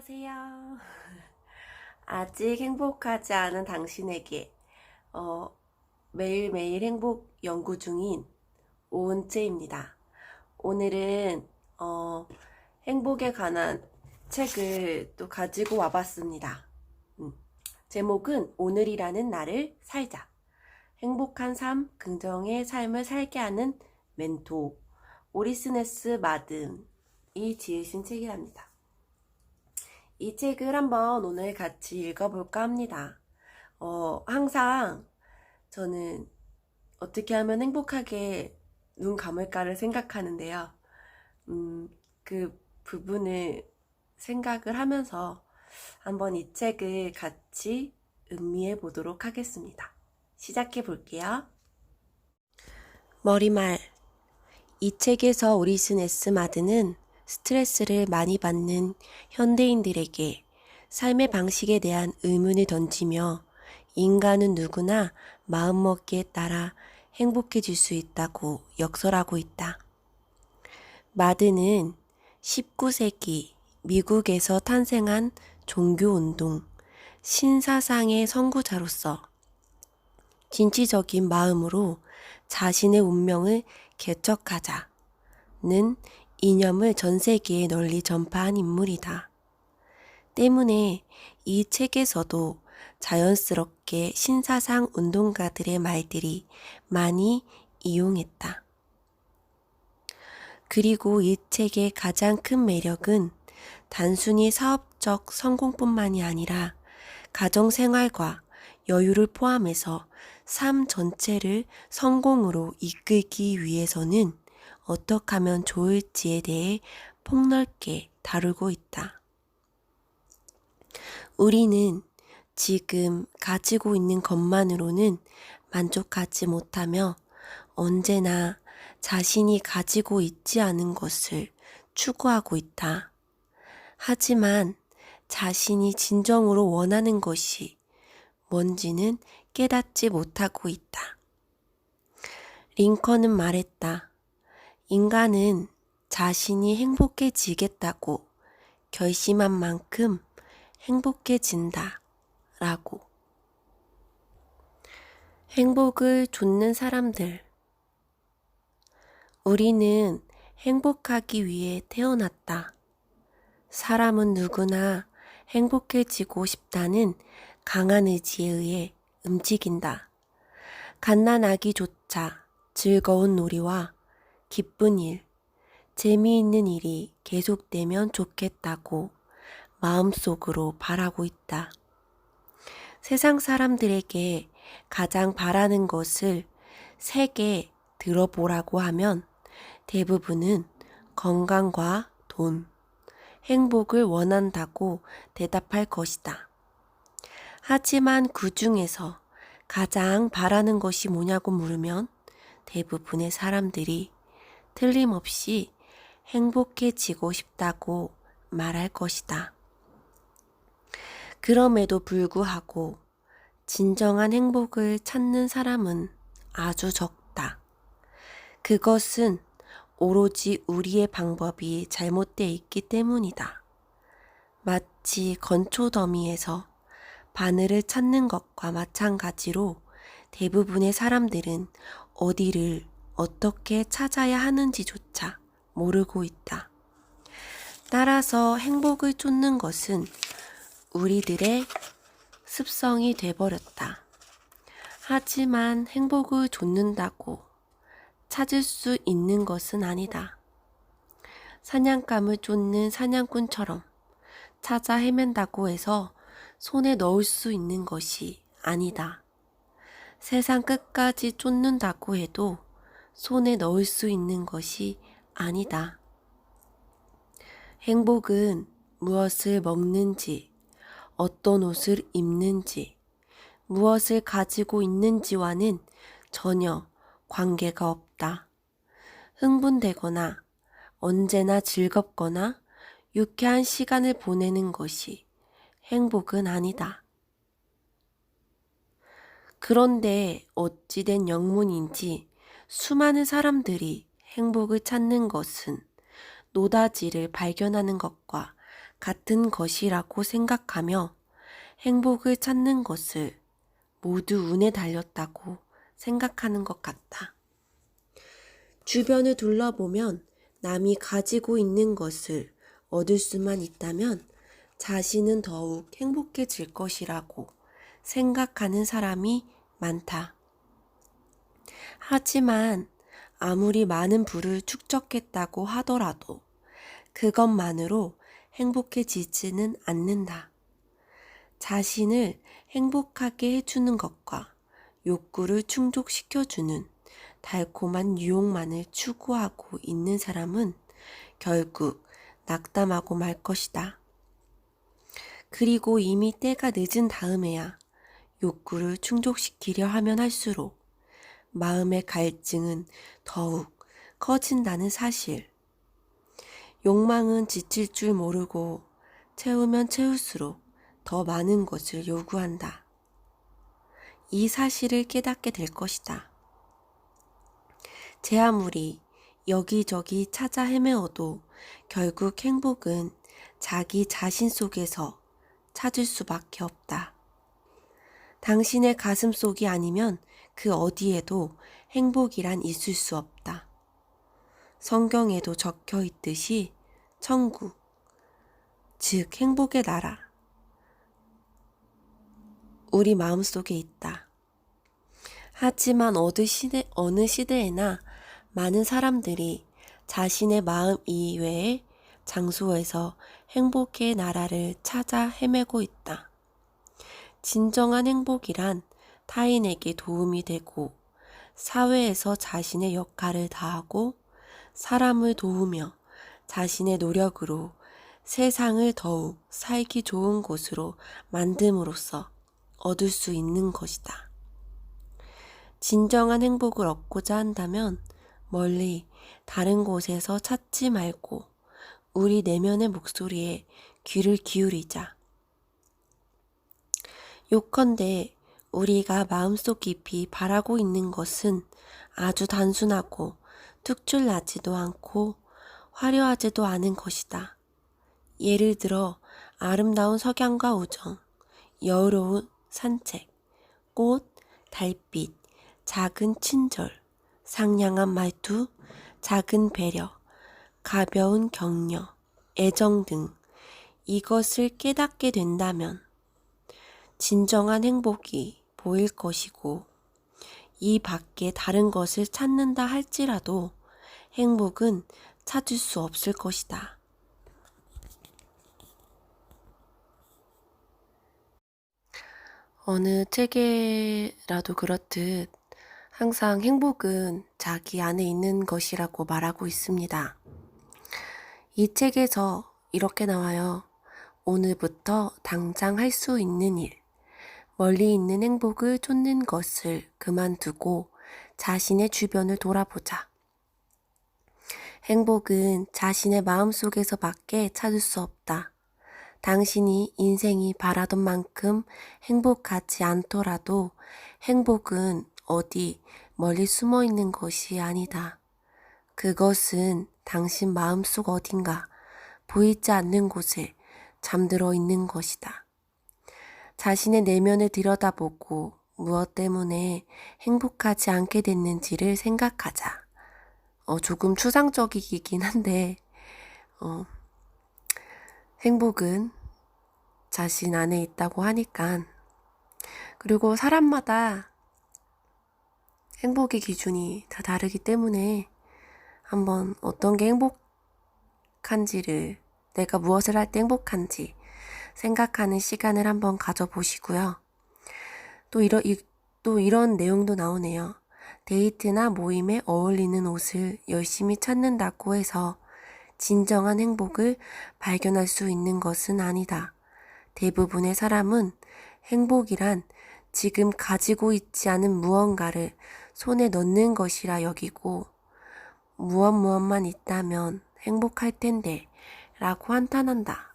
안녕하세요. 아직 행복하지 않은 당신에게 어, 매일매일 행복 연구 중인 오은채입니다. 오늘은 어, 행복에 관한 책을 또 가지고 와봤습니다. 음, 제목은 오늘이라는 날을 살자. 행복한 삶, 긍정의 삶을 살게 하는 멘토 오리스네스 마든이 지으신 책이랍니다. 이 책을 한번 오늘 같이 읽어볼까 합니다. 어, 항상 저는 어떻게 하면 행복하게 눈 감을까를 생각하는데요. 음, 그 부분을 생각을 하면서 한번 이 책을 같이 음미해 보도록 하겠습니다. 시작해 볼게요. 머리말. 이 책에서 오리스네스 마드는 스트레스를 많이 받는 현대인들에게 삶의 방식에 대한 의문을 던지며 인간은 누구나 마음먹기에 따라 행복해질 수 있다고 역설하고 있다. 마드는 19세기 미국에서 탄생한 종교운동, 신사상의 선구자로서 진취적인 마음으로 자신의 운명을 개척하자는 이념을 전 세계에 널리 전파한 인물이다. 때문에 이 책에서도 자연스럽게 신사상 운동가들의 말들이 많이 이용했다. 그리고 이 책의 가장 큰 매력은 단순히 사업적 성공뿐만이 아니라 가정 생활과 여유를 포함해서 삶 전체를 성공으로 이끌기 위해서는 어떻게 하면 좋을지에 대해 폭넓게 다루고 있다. 우리는 지금 가지고 있는 것만으로는 만족하지 못하며 언제나 자신이 가지고 있지 않은 것을 추구하고 있다. 하지만 자신이 진정으로 원하는 것이 뭔지는 깨닫지 못하고 있다. 링컨은 말했다. 인간은 자신이 행복해지겠다고 결심한 만큼 행복해진다. 라고. 행복을 좇는 사람들. 우리는 행복하기 위해 태어났다. 사람은 누구나 행복해지고 싶다는 강한 의지에 의해 움직인다. 갓난아기조차 즐거운 놀이와 기쁜 일, 재미있는 일이 계속되면 좋겠다고 마음속으로 바라고 있다. 세상 사람들에게 가장 바라는 것을 세 개 들어보라고 하면 대부분은 건강과 돈, 행복을 원한다고 대답할 것이다. 하지만 그 중에서 가장 바라는 것이 뭐냐고 물으면 대부분의 사람들이 틀림없이 행복해지고 싶다고 말할 것이다. 그럼에도 불구하고 진정한 행복을 찾는 사람은 아주 적다. 그것은 오로지 우리의 방법이 잘못되어 있기 때문이다. 마치 건초 더미에서 바늘을 찾는 것과 마찬가지로 대부분의 사람들은 어디를 어떻게 찾아야 하는지조차 모르고 있다. 따라서 행복을 쫓는 것은 우리들의 습성이 돼버렸다. 하지만 행복을 쫓는다고 찾을 수 있는 것은 아니다. 사냥감을 쫓는 사냥꾼처럼 찾아 헤맨다고 해서 손에 넣을 수 있는 것이 아니다. 세상 끝까지 쫓는다고 해도 손에 넣을 수 있는 것이 아니다. 행복은 무엇을 먹는지, 어떤 옷을 입는지, 무엇을 가지고 있는지와는 전혀 관계가 없다. 흥분되거나 언제나 즐겁거나 유쾌한 시간을 보내는 것이 행복은 아니다. 그런데 어찌된 영문인지 수많은 사람들이 행복을 찾는 것은 노다지를 발견하는 것과 같은 것이라고 생각하며 행복을 찾는 것을 모두 운에 달렸다고 생각하는 것 같다. 주변을 둘러보면 남이 가지고 있는 것을 얻을 수만 있다면 자신은 더욱 행복해질 것이라고 생각하는 사람이 많다. 하지만 아무리 많은 부를 축적했다고 하더라도 그것만으로 행복해지지는 않는다. 자신을 행복하게 해주는 것과 욕구를 충족시켜주는 달콤한 유혹만을 추구하고 있는 사람은 결국 낙담하고 말 것이다. 그리고 이미 때가 늦은 다음에야 욕구를 충족시키려 하면 할수록 마음의 갈증은 더욱 커진다는 사실. 욕망은 지칠 줄 모르고 채우면 채울수록 더 많은 것을 요구한다. 이 사실을 깨닫게 될 것이다. 제 아무리 여기저기 찾아 헤매어도 결국 행복은 자기 자신 속에서 찾을 수밖에 없다. 당신의 가슴 속이 아니면 그 어디에도 행복이란 있을 수 없다. 성경에도 적혀 있듯이 천국, 즉 행복의 나라, 우리 마음 속에 있다. 하지만 어느 시대, 어느 시대에나 많은 사람들이 자신의 마음 이외의 장소에서 행복의 나라를 찾아 헤매고 있다. 진정한 행복이란 타인에게 도움이 되고 사회에서 자신의 역할을 다하고 사람을 도우며 자신의 노력으로 세상을 더욱 살기 좋은 곳으로 만듦으로써 얻을 수 있는 것이다. 진정한 행복을 얻고자 한다면 멀리 다른 곳에서 찾지 말고 우리 내면의 목소리에 귀를 기울이자. 요컨대 우리가 마음속 깊이 바라고 있는 것은 아주 단순하고 특출나지도 않고 화려하지도 않은 것이다. 예를 들어 아름다운 석양과 우정, 여유로운 산책, 꽃, 달빛, 작은 친절, 상냥한 말투, 작은 배려, 가벼운 격려, 애정 등 이것을 깨닫게 된다면 진정한 행복이 보일 것이고 이 밖에 다른 것을 찾는다 할지라도 행복은 찾을 수 없을 것이다. 어느 책에라도 그렇듯 항상 행복은 자기 안에 있는 것이라고 말하고 있습니다. 이 책에서 이렇게 나와요. 오늘부터 당장 할 수 있는 일, 멀리 있는 행복을 쫓는 것을 그만두고 자신의 주변을 돌아보자. 행복은 자신의 마음 속에서밖에 찾을 수 없다. 당신이 인생이 바라던 만큼 행복하지 않더라도 행복은 어디 멀리 숨어 있는 것이 아니다. 그것은 당신 마음속 어딘가 보이지 않는 곳에 잠들어 있는 것이다. 자신의 내면을 들여다보고 무엇 때문에 행복하지 않게 됐는지를 생각하자. 어, 조금 추상적이긴 한데, 어, 행복은 자신 안에 있다고 하니까. 그리고 사람마다 행복의 기준이 다 다르기 때문에 한번 어떤 게 행복한지를 내가 무엇을 할 때 행복한지 생각하는 시간을 한번 가져보시고요. 또 이런, 또 이런 내용도 나오네요. 데이트나 모임에 어울리는 옷을 열심히 찾는다고 해서 진정한 행복을 발견할 수 있는 것은 아니다. 대부분의 사람은 행복이란 지금 가지고 있지 않은 무언가를 손에 넣는 것이라 여기고 무엇 무엇만 있다면 행복할 텐데 라고 한탄한다.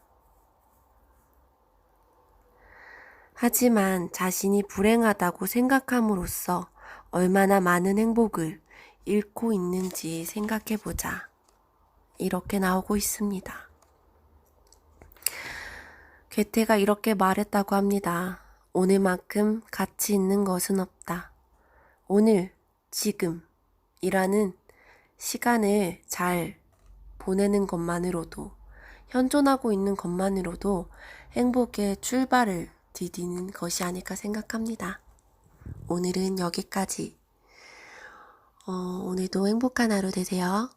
하지만 자신이 불행하다고 생각함으로써 얼마나 많은 행복을 잃고 있는지 생각해 보자. 이렇게 나오고 있습니다. 괴테가 이렇게 말했다고 합니다. 오늘만큼 가치 있는 것은 없다. 오늘, 지금, 이라는 시간을 잘 보내는 것만으로도, 현존하고 있는 것만으로도 행복의 출발을 디디는 것이 아닐까 생각합니다. 오늘은 여기까지. 어, 오늘도 행복한 하루 되세요.